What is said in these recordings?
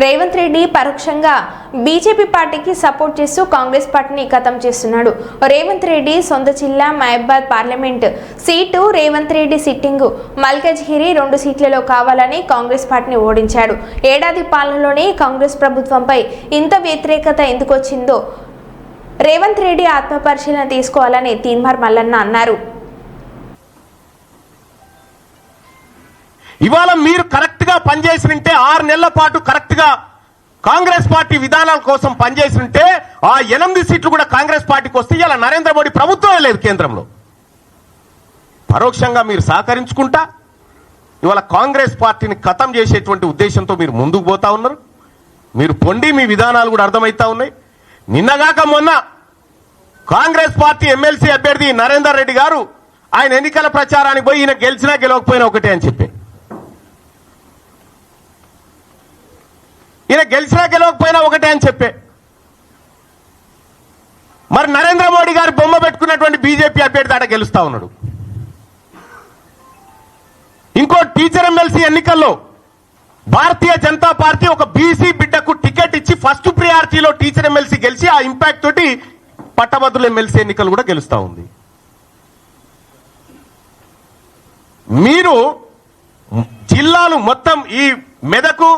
రేవంత్ రెడ్డి పరోక్షంగా బీజేపీ పార్టీకి సపోర్ట్ చేస్తూ కాంగ్రెస్ పార్టీని ఖతం చేస్తున్నాడు. రేవంత్ రెడ్డి సొంత జిల్లా Mahabad parliament seat Revanth Reddy sitting. Malkajgiri రెండు సీట్లలో కావాలని కాంగ్రెస్ పార్టీని ఓడించాడు. ఏడాది పాలనలోనే కాంగ్రెస్ ప్రభుత్వంపై ఇంత వ్యతిరేకత ఎందుకు వచ్చిందో రేవంత్ రెడ్డి ఆత్మపరిశీలన తీసుకోవాలని తీన్మార్ మల్లన్న అన్నారు. ఇవాళ మీరు కరెక్ట్ పనిచేసి ఉంటే ఆరు నెలల పాటు కరెక్ట్గా కాంగ్రెస్ పార్టీ విధానాల కోసం పనిచేసి ఉంటే ఆ ఎనిమిది సీట్లు కూడా కాంగ్రెస్ పార్టీకి వస్తే ఇలా నరేంద్ర మోడీ ప్రభుత్వమే లేదు కేంద్రంలో. పరోక్షంగా మీరు సహకరించుకుంటా ఇవాళ కాంగ్రెస్ పార్టీని ఖతం చేసేటువంటి ఉద్దేశంతో మీరు ముందుకు పోతా ఉన్నారు. మీరు పొండి మీ విధానాలు కూడా అర్థమవుతా ఉన్నాయి. నిన్నగాక మొన్న కాంగ్రెస్ పార్టీ ఎమ్మెల్సీ అభ్యర్థి నరేందర్ రెడ్డి గారు ఆయన ఎన్నికల ప్రచారానికి పోయి ఈయన గెలిచినా గెలవకపోయినా ఒకటే అని చెప్పి ఈయన గెలిచినా గెలవకపోయినా ఒకటే అని చెప్పే. మరి నరేంద్ర మోడీ గారు బొమ్మ పెట్టుకున్నటువంటి బీజేపీ అభ్యర్థి దాట గెలుస్తా ఉన్నాడు. ఇంకో టీచర్ ఎమ్మెల్సీ ఎన్నికల్లో భారతీయ జనతా పార్టీ ఒక బీసీ బిడ్డకు టికెట్ ఇచ్చి ఫస్ట్ ప్రియారిటీలో టీచర్ ఎమ్మెల్సీ గెలిచి ఆ ఇంపాక్ట్ తోటి పట్టభద్రుల ఎమ్మెల్సీ ఎన్నికలు కూడా గెలుస్తూ ఉంది. మీరు జిల్లాలు మొత్తం ఈ మెదకు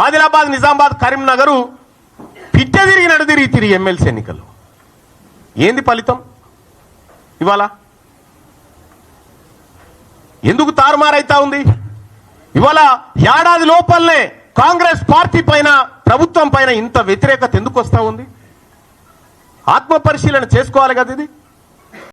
ఆదిలాబాద్ నిజామాబాద్ కరీంనగర్ పిట్ట తిరిగి నడుదిరిగి తిరిగి ఎమ్మెల్సీ ఎన్నికలు. ఏంది ఫలితం? ఇవాళ? ఎందుకు తారుమారైతా ఉంది? ఇవాళ ఏడాది లోపలనే కాంగ్రెస్ పార్టీ పైన ప్రభుత్వం పైన ఇంత వ్యతిరేకత ఎందుకు వస్తూ ఉంది? ఆత్మ పరిశీలన చేసుకోవాలి కదా ఇది.